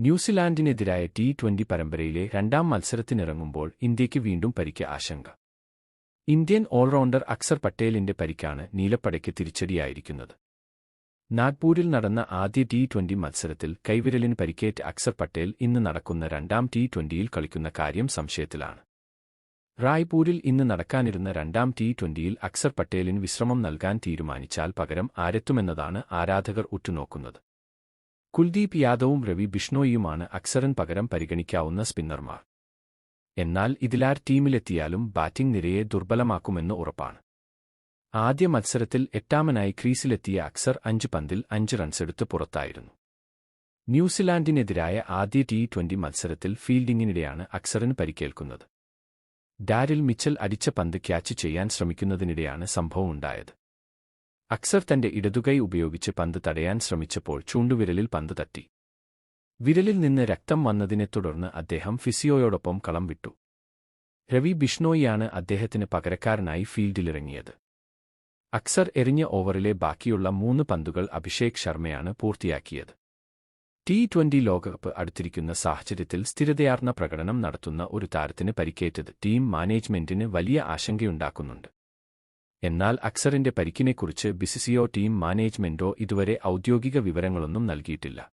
ന്യൂസിലാൻഡിനെതിരായ T twenty പരമ്പരയിലെ രണ്ടാം മത്സരത്തിനിറങ്ങുമ്പോൾ ഇന്ത്യയ്ക്ക് വീണ്ടും പരിക്ക് ആശങ്ക. ഇന്ത്യൻ ഓൾറൗണ്ടർ അക്സർ പട്ടേലിന്റെ പരിക്കാണ് നീലപ്പടയ്ക്ക് തിരിച്ചടിയായിരിക്കുന്നത്. നാഗ്പൂരിൽ നടന്ന ആദ്യ ടി ട്വന്റി മത്സരത്തിൽ കൈവിരലിന് പരിക്കേറ്റ അക്സർ പട്ടേൽ ഇന്ന് നടക്കുന്ന രണ്ടാം ടി ട്വന്റിയിൽ കളിക്കുന്ന കാര്യം സംശയത്തിലാണ്. റായ്പൂരിൽ ഇന്ന് നടക്കാനിരുന്ന രണ്ടാം ടി ട്വന്റിയിൽ അക്സർ പട്ടേലിന് വിശ്രമം നൽകാൻ തീരുമാനിച്ചാൽ പകരം ആരെത്തുമെന്നതാണ് ആരാധകർ ഉറ്റുനോക്കുന്നത്. കുൽദീപ് യാദവും രവി ബിഷ്ണോയിയുമാണ് അക്സറിന് പകരം പരിഗണിക്കാവുന്ന സ്പിന്നർമാർ. എന്നാൽ ഇതിലാർ ടീമിലെത്തിയാലും ബാറ്റിംഗ് നിരയെ ദുർബലമാക്കുമെന്ന് ഉറപ്പാണ്. ആദ്യ മത്സരത്തിൽ എട്ടാമനായി ക്രീസിലെത്തിയ അക്സർ അഞ്ച് പന്തിൽ അഞ്ച് റൺസെടുത്ത് പുറത്തായിരുന്നു. ന്യൂസിലാൻഡിനെതിരായ ആദ്യ ടി ട്വന്റി മത്സരത്തിൽ ഫീൽഡിംഗിനിടെയാണ് അക്സറിന് പരിക്കേൽക്കുന്നത്. ഡാരിൽ മിച്ചൽ അടിച്ച പന്ത് ക്യാച്ച് ചെയ്യാൻ ശ്രമിക്കുന്നതിനിടെയാണ് സംഭവമുണ്ടായത്. അക്സർ തന്റെ ഇടതുകൈ ഉപയോഗിച്ച് പന്ത് തടയാൻ ശ്രമിച്ചപ്പോൾ ചൂണ്ടുവിരലിൽ പന്ത് തട്ടി. വിരലിൽ നിന്ന് രക്തം വന്നതിനെ തുടർന്ന് അദ്ദേഹം ഫിസിയോയോടൊപ്പം കളം വിട്ടു. രവി ബിഷ്ണോയിയാണ് അദ്ദേഹത്തിന് പകരക്കാരനായി ഫീൽഡിലിറങ്ങിയത്. അക്സർ എറിഞ്ഞ ഓവറിലെ ബാക്കിയുള്ള മൂന്ന് പന്തുകൾ അഭിഷേക് ശർമ്മയാണ് പൂർത്തിയാക്കിയത്. ടി ട്വന്റി ലോകകപ്പ് അടുത്തിരിക്കുന്ന സാഹചര്യത്തിൽ സ്ഥിരതയാർന്ന പ്രകടനം നടത്തുന്ന ഒരു താരത്തിന് പരിക്കേറ്റത് ടീം മാനേജ്മെന്റിന് വലിയ ആശങ്കയുണ്ടാക്കുന്നുണ്ട്. എന്നാൽ അക്സറിന്റെ പരിക്കിനെക്കുറിച്ച് ബിസിസിയോ ടീം മാനേജ്മെന്റോ ഇതുവരെ ഔദ്യോഗിക വിവരങ്ങളൊന്നും നൽകിയിട്ടില്ല.